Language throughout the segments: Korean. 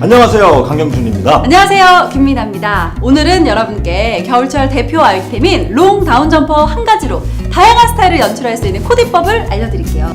안녕하세요 강경준입니다. 안녕하세요 김민아입니다. 오늘은 여러분께 겨울철 대표 아이템인 롱 다운 점퍼 한 가지로 다양한 스타일을 연출할 수 있는 코디법을 알려드릴게요.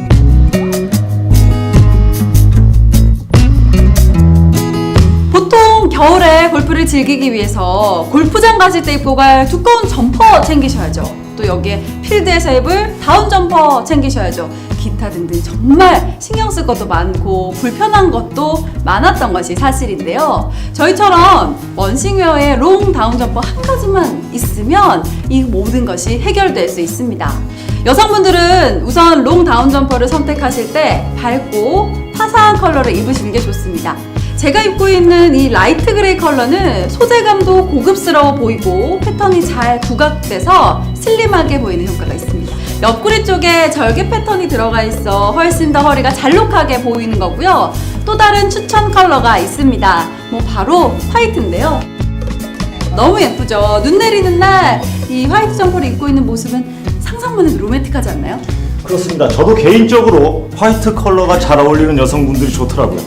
보통 겨울에 골프를 즐기기 위해서 골프장 가실 때 입고 갈 두꺼운 점퍼 챙기셔야죠 또 여기에 필드에서 입을 다운 점퍼 챙기셔야죠. 기타 등등 정말 신경 쓸 것도 많고 불편한 것도 많았던 것이 사실인데요. 저희처럼 원싱웨어의 롱 다운 점퍼 한 가지만 있으면 이 모든 것이 해결될 수 있습니다. 여성분들은 우선 롱 다운 점퍼를 선택하실 때 밝고 화사한 컬러를 입으시는 게 좋습니다. 제가 입고 있는 이 라이트 그레이 컬러는 소재감도 고급스러워 보이고 패턴이 잘 부각돼서 슬림하게 보이는 효과가 있습니다. 옆구리 쪽에 절개 패턴이 들어가 있어 훨씬 더 허리가 잘록하게 보이는 거고요. 또 다른 추천 컬러가 있습니다. 뭐 바로 화이트인데요. 너무 예쁘죠? 눈 내리는 날 이 화이트 점퍼를 입고 있는 모습은 상상만 해도 로맨틱하지 않나요? 그렇습니다 저도 개인적으로 화이트 컬러가 잘 어울리는 여성분들이 좋더라고요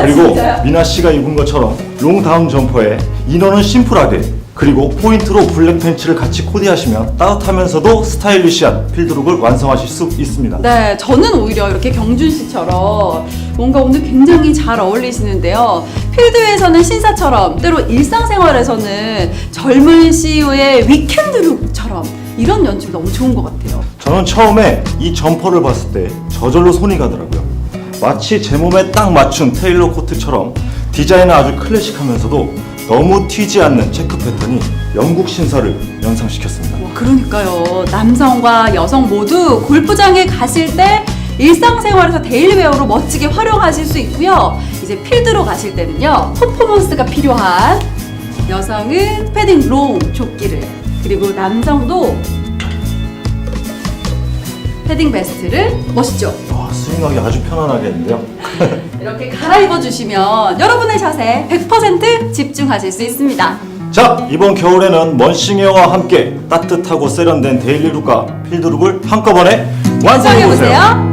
그리고 아, 진짜요? 미나 씨가 입은 것처럼 롱 다운 점퍼에 이너는 심플하게 그리고 포인트로 블랙 팬츠를 같이 코디하시면 따뜻하면서도 스타일리시한 필드룩을 완성하실 수 있습니다 네, 저는 오히려 이렇게 경준 씨처럼 뭔가 오늘 굉장히 잘 어울리시는데요. 필드에서는 신사처럼, 때로 일상생활에서는 젊은 CEO의 위켄드룩처럼 이런 연출 너무 좋은 것 같아요. 저는 처음에 이 점퍼를 봤을 때 저절로 손이 가더라고요. 마치 제 몸에 딱 맞춘 테일러 코트처럼 디자인은 아주 클래식하면서도 너무 튀지 않는 체크 패턴이 영국 신사를 연상시켰습니다. 와, 그러니까요. 남성과 여성 모두 골프장에 가실 때 일상생활에서 데일리웨어로 멋지게 활용하실 수 있고요. 이제 필드로 가실 때는요. 퍼포먼스가 필요한 여성은 패딩 롱 조끼를 그리고 남성도 패딩 베스트를 멋있죠. 와, 스윙하기 아주 편안하겠는데요. 이렇게 갈아입어 주시면 여러분의 샷에 100% 집중하실 수 있습니다. 자, 이번 겨울에는 먼싱웨어와 함께 따뜻하고 세련된 데일리룩과 필드룩을 한꺼번에 완성해. 보세요.